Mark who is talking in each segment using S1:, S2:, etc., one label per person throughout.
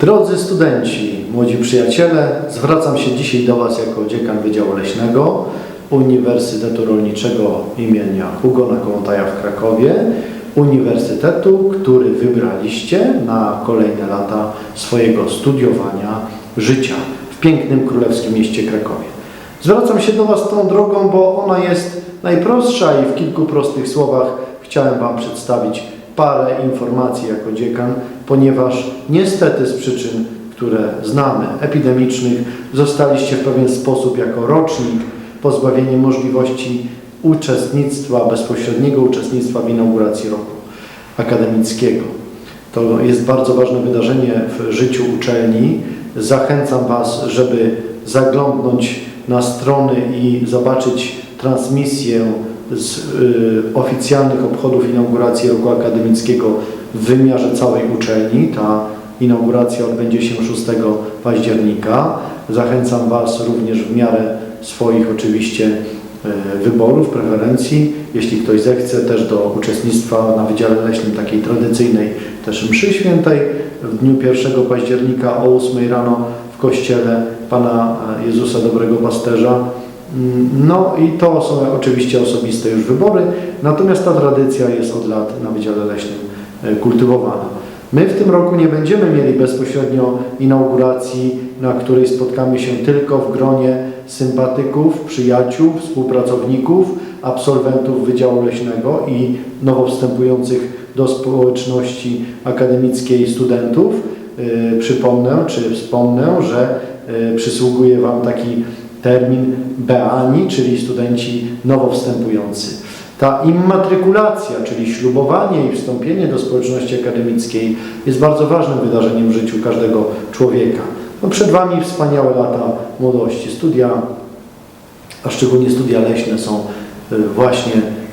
S1: Drodzy studenci, młodzi przyjaciele, zwracam się dzisiaj do Was jako dziekan Wydziału Leśnego Uniwersytetu Rolniczego imienia Hugo na Kołątaja w Krakowie, uniwersytetu, który wybraliście na kolejne lata swojego studiowania życia w pięknym królewskim mieście Krakowie. Zwracam się do Was tą drogą, bo ona jest najprostsza i w kilku prostych słowach chciałem Wam przedstawić parę informacji jako dziekan, ponieważ niestety z przyczyn, które znamy, epidemicznych, zostaliście w pewien sposób jako rocznik pozbawieni możliwości uczestnictwa, bezpośredniego uczestnictwa w inauguracji roku akademickiego. To jest bardzo ważne wydarzenie w życiu uczelni. Zachęcam Was, żeby zaglądnąć na strony i zobaczyć transmisję z y, oficjalnych obchodów inauguracji roku akademickiego w wymiarze całej uczelni. Ta inauguracja odbędzie się 6 października. Zachęcam Was również w miarę swoich oczywiście y, wyborów, preferencji. Jeśli ktoś zechce też do uczestnictwa na Wydziale Leśnym takiej tradycyjnej też mszy świętej w dniu 1 października o 8 rano w kościele Pana Jezusa Dobrego Pasterza. No i to są oczywiście osobiste już wybory, natomiast ta tradycja jest od lat na Wydziale Leśnym e, kultywowana. My w tym roku nie będziemy mieli bezpośrednio inauguracji, na której spotkamy się tylko w gronie sympatyków, przyjaciół, współpracowników, absolwentów Wydziału Leśnego i nowo wstępujących do społeczności akademickiej studentów. Yy, Przypomnę, czy wspomnę, że yy, przysługuje Wam taki termin beani, czyli studenci nowo wstępujący. Ta immatrykulacja, czyli ślubowanie i wstąpienie do społeczności akademickiej jest bardzo ważnym wydarzeniem w życiu każdego człowieka. No przed Wami wspaniałe lata młodości. Studia, a szczególnie studia leśne są y, właśnie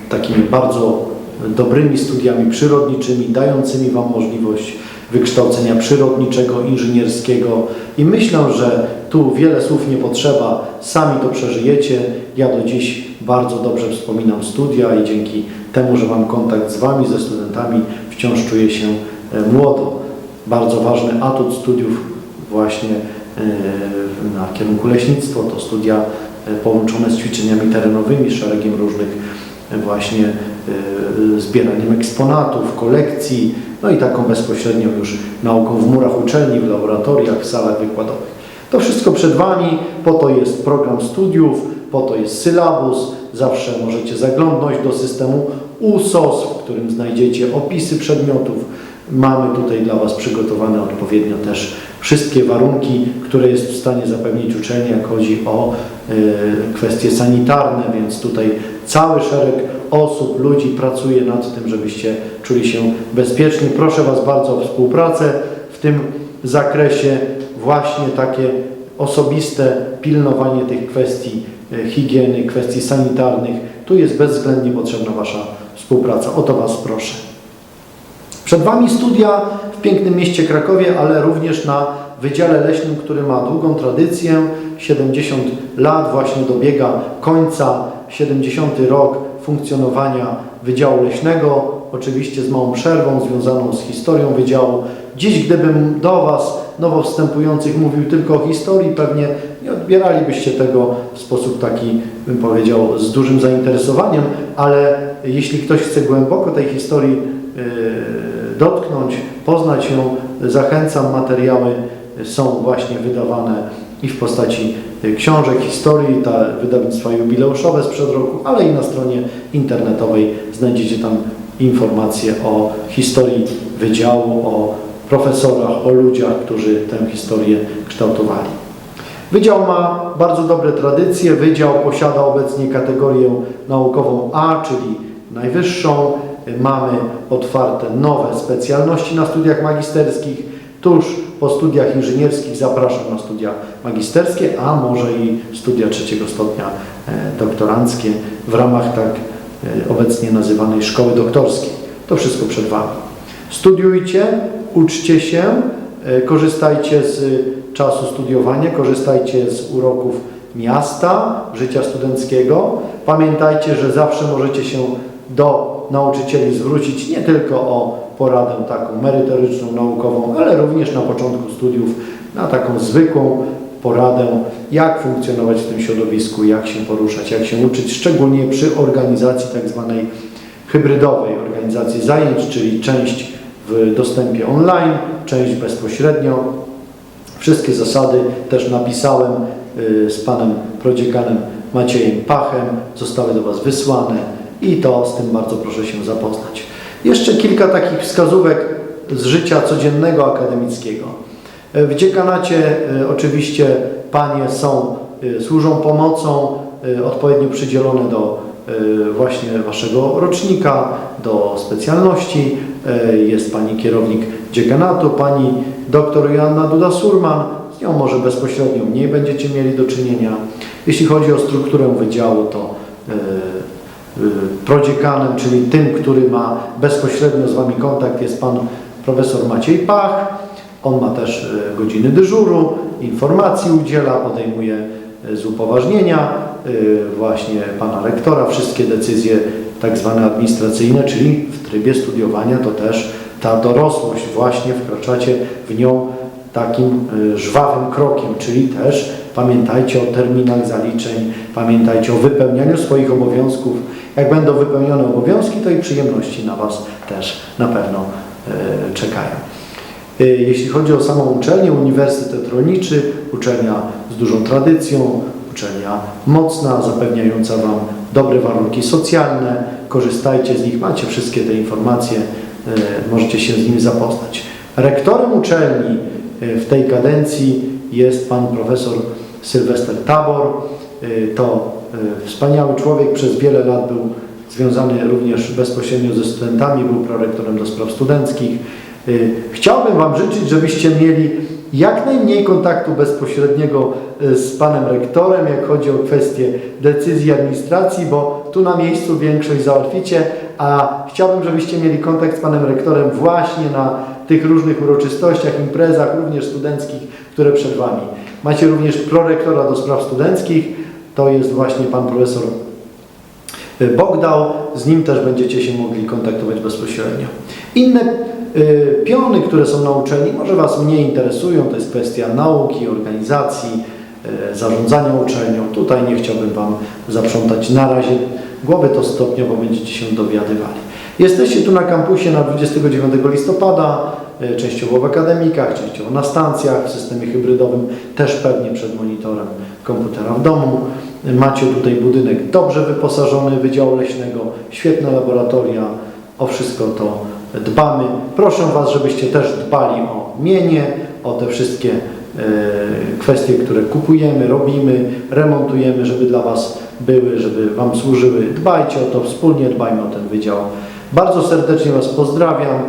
S1: takimi bardzo dobrymi studiami przyrodniczymi, dającymi Wam możliwość wykształcenia przyrodniczego, inżynierskiego i myślę, że tu wiele słów nie potrzeba, sami to przeżyjecie. Ja do dziś bardzo dobrze wspominam studia i dzięki temu, że mam kontakt z Wami, ze studentami, wciąż czuję się e, młodo. Bardzo ważny atut studiów właśnie e, na kierunku leśnictwo to studia e, połączone z ćwiczeniami terenowymi, szeregiem różnych właśnie zbieraniem eksponatów, kolekcji, no i taką bezpośrednią już nauką w murach uczelni, w laboratoriach, w salach wykładowych. To wszystko przed Wami, po to jest program studiów, po to jest sylabus, zawsze możecie zaglądnąć do systemu USOS, w którym znajdziecie opisy przedmiotów. Mamy tutaj dla Was przygotowane odpowiednio też wszystkie warunki, które jest w stanie zapewnić uczelnia, jak chodzi o y, kwestie sanitarne, więc tutaj cały szereg osób, ludzi pracuje nad tym, żebyście czuli się bezpiecznie. Proszę Was bardzo o współpracę w tym zakresie, właśnie takie osobiste pilnowanie tych kwestii e, higieny, kwestii sanitarnych. Tu jest bezwzględnie potrzebna Wasza współpraca. O to Was proszę. Przed Wami studia w pięknym mieście Krakowie, ale również na Wydziale Leśnym, który ma długą tradycję. 70 lat właśnie dobiega końca, 70 rok funkcjonowania Wydziału Leśnego, oczywiście z małą przerwą związaną z historią Wydziału. Dziś, gdybym do Was, nowo wstępujących, mówił tylko o historii, pewnie nie odbieralibyście tego w sposób taki, bym powiedział, z dużym zainteresowaniem, ale jeśli ktoś chce głęboko tej historii yy, dotknąć, poznać ją, zachęcam, materiały są właśnie wydawane i w postaci książek, historii, ta wydawnictwa jubileuszowe sprzed roku, ale i na stronie internetowej znajdziecie tam informacje o historii wydziału, o profesorach, o ludziach, którzy tę historię kształtowali. Wydział ma bardzo dobre tradycje. Wydział posiada obecnie kategorię naukową A, czyli najwyższą. Mamy otwarte nowe specjalności na studiach magisterskich. Tuż po studiach inżynierskich zapraszam na studia magisterskie, a może i studia trzeciego stopnia e, doktoranckie w ramach tak e, obecnie nazywanej szkoły doktorskiej. To wszystko przed Wami. Studiujcie, uczcie się, e, korzystajcie z czasu studiowania, korzystajcie z uroków miasta, życia studenckiego. Pamiętajcie, że zawsze możecie się do nauczycieli zwrócić nie tylko o poradę taką merytoryczną, naukową, ale również na początku studiów na taką zwykłą poradę, jak funkcjonować w tym środowisku, jak się poruszać, jak się uczyć, szczególnie przy organizacji tak zwanej hybrydowej organizacji zajęć, czyli część w dostępie online, część bezpośrednio. Wszystkie zasady też napisałem y, z panem prodziekanem Maciejem Pachem, zostały do Was wysłane i to z tym bardzo proszę się zapoznać. Jeszcze kilka takich wskazówek z życia codziennego akademickiego. W dziekanacie y, oczywiście panie są, y, służą pomocą odpowiednio przydzielone do właśnie waszego rocznika, do specjalności. Jest pani kierownik dziekanatu, pani doktor Joanna Duda-Surman. Z nią może bezpośrednio mniej będziecie mieli do czynienia. Jeśli chodzi o strukturę wydziału, to prodziekanem, czyli tym, który ma bezpośrednio z Wami kontakt, jest Pan profesor Maciej Pach. On ma też y, godziny dyżuru, informacji udziela, podejmuje y, z upoważnienia y, właśnie Pana rektora. Wszystkie decyzje tak zwane administracyjne, czyli w trybie studiowania, to też ta dorosłość, właśnie wkraczacie w nią takim y, żwawym krokiem, czyli też pamiętajcie o terminach zaliczeń, pamiętajcie o wypełnianiu swoich obowiązków. Jak będą wypełnione obowiązki, to i przyjemności na Was też na pewno y, czekają. Y, Jeśli chodzi o samą uczelnię, Uniwersytet Rolniczy, uczelnia z dużą tradycją, uczelnia mocna, zapewniająca Wam dobre warunki socjalne. Korzystajcie z nich, macie wszystkie te informacje, y, możecie się z nimi zapoznać. Rektorem uczelni w tej kadencji jest pan profesor Sylwester Tabor. Y, To y, wspaniały człowiek, przez wiele lat był związany również bezpośrednio ze studentami, był prorektorem do spraw studenckich. Y, Chciałbym Wam życzyć, żebyście mieli jak najmniej kontaktu bezpośredniego z Panem Rektorem, jak chodzi o kwestie decyzji administracji, bo tu na miejscu większość załatwicie, a chciałbym, żebyście mieli kontakt z Panem Rektorem właśnie na tych różnych uroczystościach, imprezach, również studenckich, które przed Wami. Macie również prorektora do spraw studenckich, to jest właśnie Pan Profesor Bogdał, z nim też będziecie się mogli kontaktować bezpośrednio. Inne y, piony, które są na uczelni, może Was mniej interesują, to jest kwestia nauki, organizacji, y, zarządzania uczelnią. Tutaj nie chciałbym Wam zaprzątać na razie głowy, to stopniowo będziecie się dowiadywali. Jesteście tu na kampusie na 29 listopada, y, częściowo w akademikach, częściowo na stacjach w systemie hybrydowym, też pewnie przed monitorem komputera w domu. Macie tutaj budynek dobrze wyposażony Wydziału Leśnego, świetne laboratoria, o wszystko to dbamy. Proszę Was, żebyście też dbali o mienie, o te wszystkie e, kwestie, które kupujemy, robimy, remontujemy, żeby dla Was były, żeby Wam służyły. Dbajcie o to, wspólnie dbajmy o ten wydział. Bardzo serdecznie Was pozdrawiam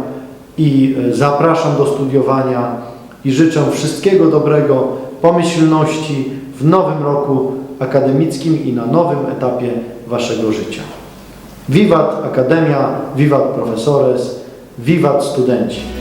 S1: i e, zapraszam do studiowania i życzę wszystkiego dobrego, pomyślności w nowym roku akademickim i na nowym etapie Waszego życia. Wiwat Akademia, wiwat profesores, wiwat studenci.